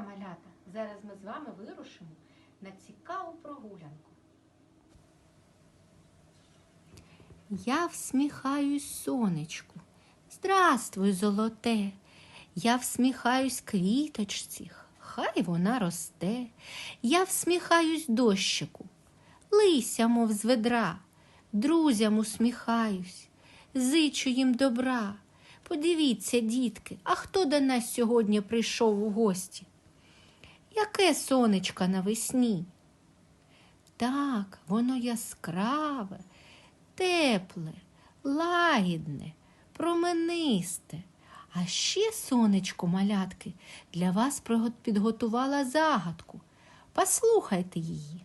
малята! Зараз ми з вами вирушимо на цікаву прогулянку. Я всміхаюсь сонечку. Здравствуй, золоте. Я всміхаюсь квіточці, хай вона росте. Я всміхаюсь дощику, лися, мов з ведра, друзям усміхаюсь, зичу їм добра. Подивіться, дітки, а хто до нас сьогодні прийшов у гості? Яке сонечко навесні? Так, воно яскраве, тепле, лагідне, променисте. А ще сонечко, малятки, для вас підготувала загадку. Послухайте її.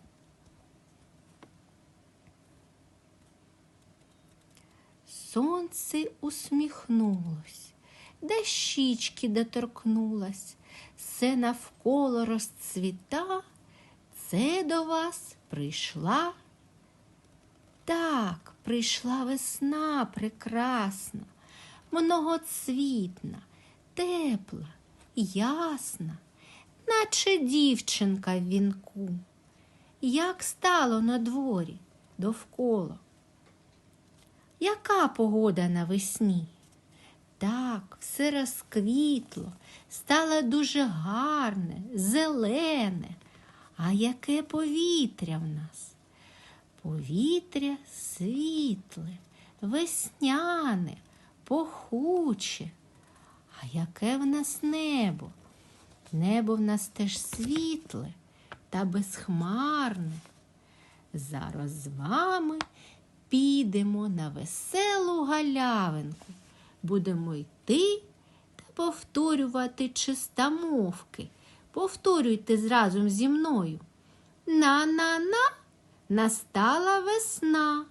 Сонце усміхнулось, де щічки доторкнулась, все навколо розцвіта, це до вас прийшла. Так, прийшла весна прекрасна, многоцвітна, тепла, ясна, наче дівчинка в вінку. Як стало на дворі довкола. Яка погода навесні? Так, все розквітло, стало дуже гарне, зелене. А яке повітря в нас? Повітря світле, весняне, похуче. А яке в нас небо? Небо в нас теж світле та безхмарне. Зараз з вами підемо на веселу галявинку. Будемо йти та повторювати чистомовки. Повторюйте зразу зі мною. На-на-на настала весна.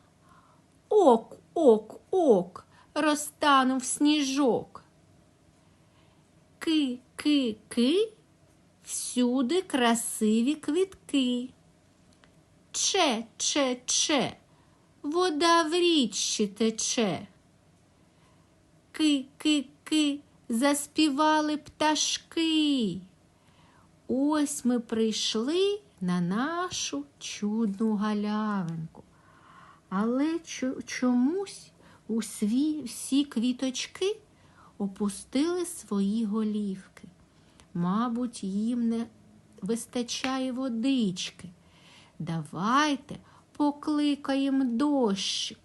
Ок, ок, ок, розтанув сніжок. Ки, ки, ки, всюди красиві квітки. Че, че, че, вода в річці тече. Ки, ки, ки, заспівали пташки. Ось ми прийшли на нашу чудну галявинку. Але чомусь у сві, всі квіточки опустили свої голівки. Мабуть, їм не вистачає водички. Давайте покликаємо дощик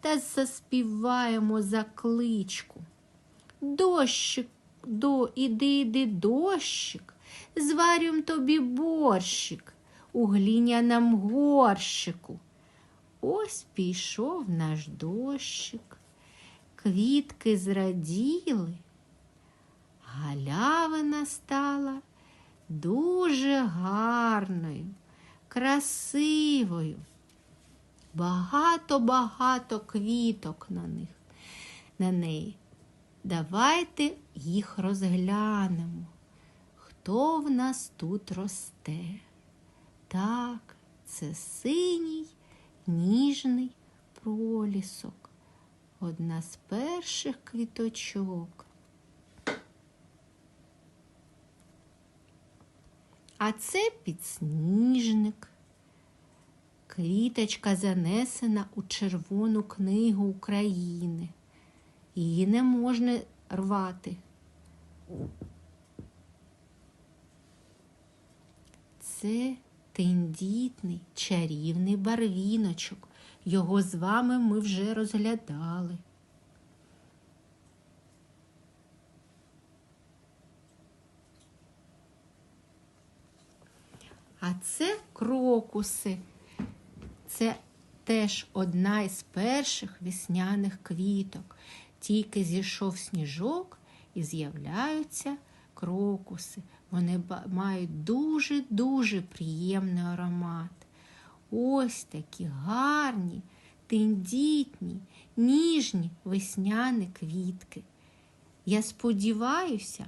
та заспіваємо закличку. Дощик, до, іди, іди, дощик, зварюм тобі борщик у гліняному горщику. Ось пішов наш дощик, квітки зраділи, галявина стала дуже гарною, красивою. Багато-багато квіток на них, на неї. Давайте їх розглянемо. Хто в нас тут росте? Так, це синій ніжний пролісок. Одна з перших квіточок. А це підсніжник. Квіточка занесена у Червону книгу України. Її не можна рвати. Це тендітний чарівний барвіночок. Його з вами ми вже розглядали. А це крокуси. Це теж одна із перших весняних квіток. Тільки зійшов сніжок і з'являються крокуси. Вони мають дуже-дуже приємний аромат. Ось такі гарні, тендітні, ніжні весняні квітки. Я сподіваюся,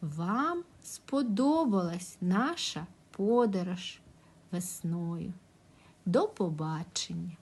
вам сподобалась наша подорож весною. До побачення!